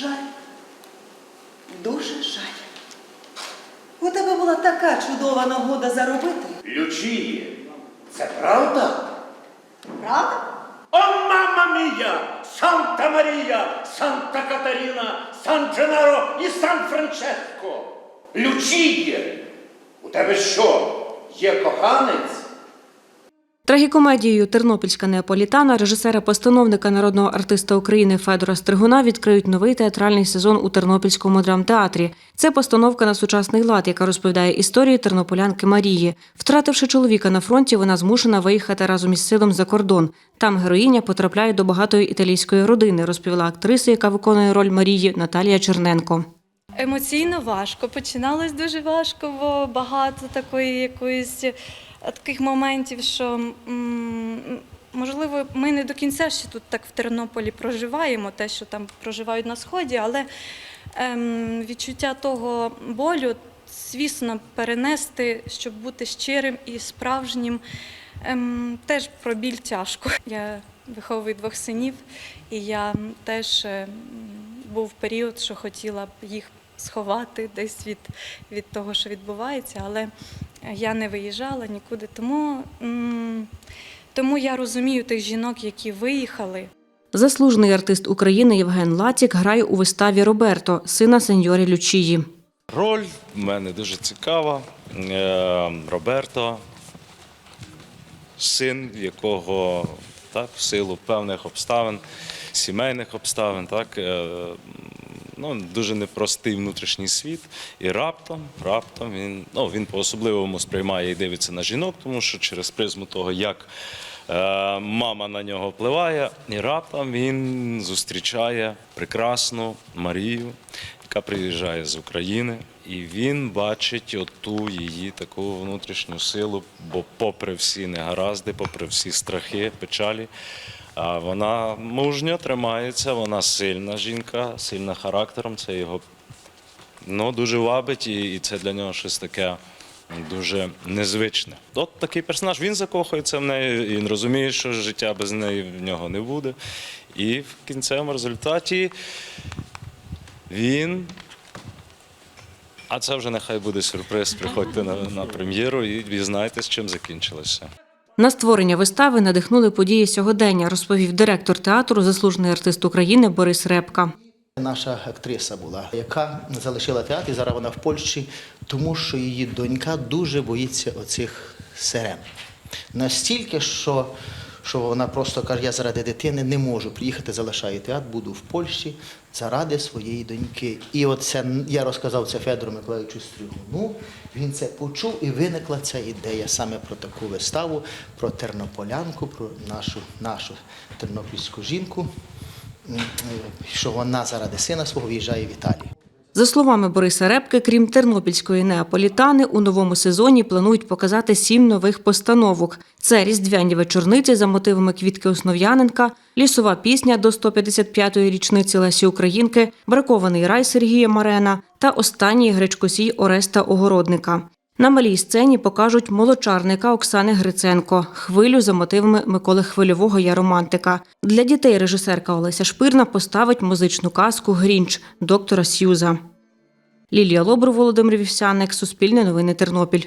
Жаль. Дуже жаль. У тебе була така чудова нагода заробити. Лючіє, це правда? Правда? О, мама мія! Санта Марія, Санта Катаріна, Сан Дженаро і Сан Франческо! Лючіє! У тебе що? Є коханець? Трагікомедією Тернопільська неаполітана режисера-постановника народного артиста України Федора Стригуна відкриють новий театральний сезон у Тернопільському драмтеатрі. Це постановка на сучасний лад, яка розповідає історію тернополянки Марії. Втративши чоловіка на фронті, вона змушена виїхати разом із сином за кордон. Там героїня потрапляє до багатої італійської родини, розповіла актриса, яка виконує роль Марії Наталія Черненко. Емоційно важко. Починалось дуже важко, бо багато такої якоїсь таких моментів, що можливо ми не до кінця ще тут так в Тернополі проживаємо, те, що там проживають на сході, але ем, відчуття того болю, звісно, перенести, щоб бути щирим і справжнім. Ем, теж про біль тяжко. Я виховую двох синів, і я теж е, був період, що хотіла б їх сховати десь від, від того, що відбувається, але я не виїжджала нікуди. Тому, тому я розумію тих жінок, які виїхали. Заслужений артист України Євген Лацік грає у виставі Роберто, сина сеньорі Лючії. Роль в мене дуже цікава. Е, Роберто, син, якого так, в силу певних обставин, сімейних обставин, так, е, ну, дуже непростий внутрішній світ. І раптом, раптом він, ну, він по-особливому сприймає і дивиться на жінок, тому що через призму того, як е, мама на нього впливає, і раптом він зустрічає прекрасну Марію, яка приїжджає з України, і він бачить оту її таку внутрішню силу, бо попри всі негаразди, попри всі страхи, печалі, вона мужньо тримається, вона сильна жінка, сильна характером. Це його ну, дуже вабить, і, це для нього щось таке. Дуже незвичне. От такий персонаж. Він закохується в неї, він розуміє, що життя без неї в нього не буде. І в кінцевому результаті він. А це вже нехай буде сюрприз. Приходьте на, на прем'єру і дізнайтесь, чим закінчилося. На створення вистави надихнули події сьогодення, розповів директор театру, заслужений артист України Борис Репка. Наша актриса була, яка залишила театр, і зараз вона в Польщі, тому що її донька дуже боїться оцих сирен. Настільки, що, що вона просто каже, я заради дитини не можу приїхати, залишаю театр, буду в Польщі заради своєї доньки. І от це я розказав це Федору Миколаївичу Стригуну. Він це почув і виникла ця ідея саме про таку виставу, про тернополянку, про нашу, нашу тернопільську жінку е, що вона заради сина свого в'їжджає в Італію. За словами Бориса Репки, крім тернопільської неаполітани, у новому сезоні планують показати сім нових постановок: це різдвяні вечорниці за мотивами Квітки Основ'яненка, лісова пісня до 155-ї річниці Лесі Українки, бракований рай Сергія Марена та останній гречкосій Ореста Огородника. На малій сцені покажуть молочарника Оксани Гриценко, хвилю за мотивами Миколи Хвильового Я романтика. Для дітей режисерка Олеся Шпирна поставить музичну казку Грінч доктора Сьюза. Лілія Лобру, Володимир Вівсяник, Суспільне новини Тернопіль.